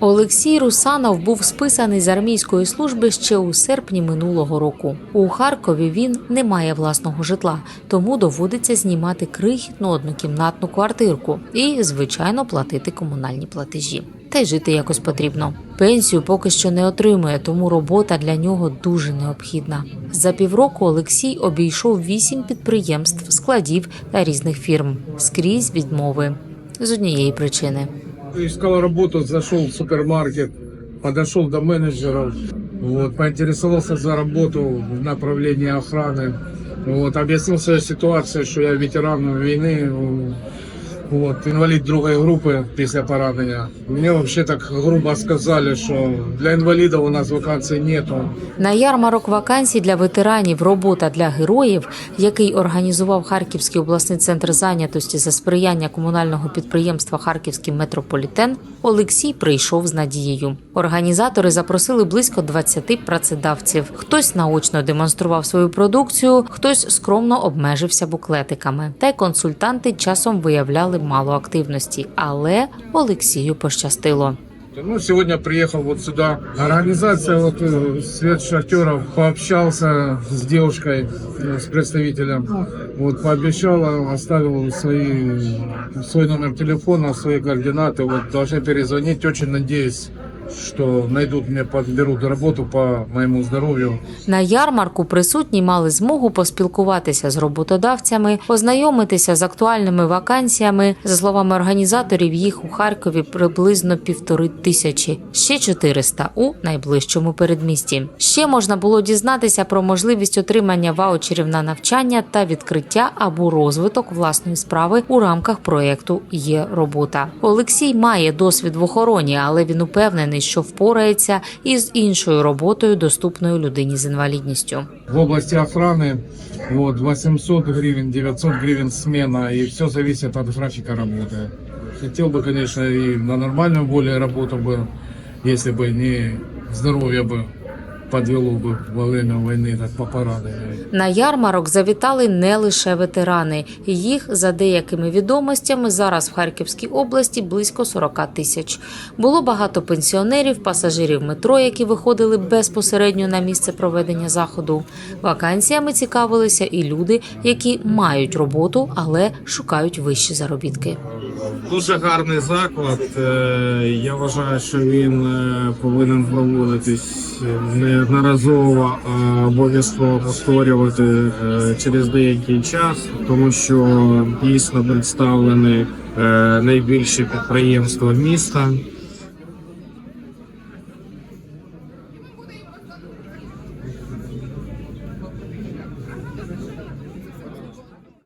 Олексій Русанов був списаний з армійської служби ще у серпні минулого року. У Харкові він не має власного житла, тому доводиться знімати крихітну однокімнатну квартирку і, звичайно, платити комунальні платежі. Та й жити якось потрібно. Пенсію поки що не отримує, тому робота для нього дуже необхідна. За півроку Олексій обійшов вісім підприємств, складів та різних фірм. Скрізь відмови з однієї причини. Искал работу, зашел в супермаркет, подошел до менеджеров, вот, поинтересовался за работу в направлении охраны. Вот, объяснил свою ситуацию, что я ветеран войны, вот, инвалид другой группы после поранения. Мне вообще так грубо сказали, что для инвалидов у нас вакансий нету. На ярмарок вакансій для ветеранів Робота для героїв, який організував Харківський обласний центр зайнятості за сприяння комунального підприємства Харківський метрополітен, Олексій прийшов з надією. Організатори запросили близько 20 працедавців. Хтось наочно демонстрував свою продукцію, хтось скромно обмежився буклетиками. Та й консультанти часом виявляли мало активності, але Олексію пощастило. Ну, сегодня приехал вот сюда. Организация, вот э, Свет Шахтеров, пообщался с девушкой, э, с представителем. Вот, пообещала, оставил свои, свой номер телефона, свои координаты. Вот, должны перезвонить. Очень надеюсь, что найдут мне, подберут работу по моему здоровью. На ярмарку присутні мали змогу поспілкуватися з роботодавцями, познайомитися з актуальними вакансіями. За словами організаторів, їх у Харкові приблизно півтори тисячі, ще 400 у найближчому передмісті. Ще можна було дізнатися про можливість отримання ваучерів на навчання та відкриття або розвиток власної справи у рамках проєкту Є робота. Олексій має досвід в охороні, але він упевнений, що впорається із іншою роботою, доступною людині з інвалідністю. В области охраны вот, 800 гривен, 900 гривен смена, и все зависит от графика работы. Хотел бы, конечно, и на нормальную более работу бы, если бы не здоровье бы подвело бы во время войны, так по. На ярмарок завітали не лише ветерани. Їх, за деякими відомостями, зараз в Харківській області близько 40 тисяч. Було багато пенсіонерів, пасажирів метро, які виходили безпосередньо на місце проведення заходу. Вакансіями цікавилися і люди, які мають роботу, але шукають вищі заробітки. Дуже гарний заклад. Е, я вважаю, що він е, повинен проводитись неодноразово, а обов'язково повторювати через деякий час, тому що дійсно представлені найбільші підприємства міста.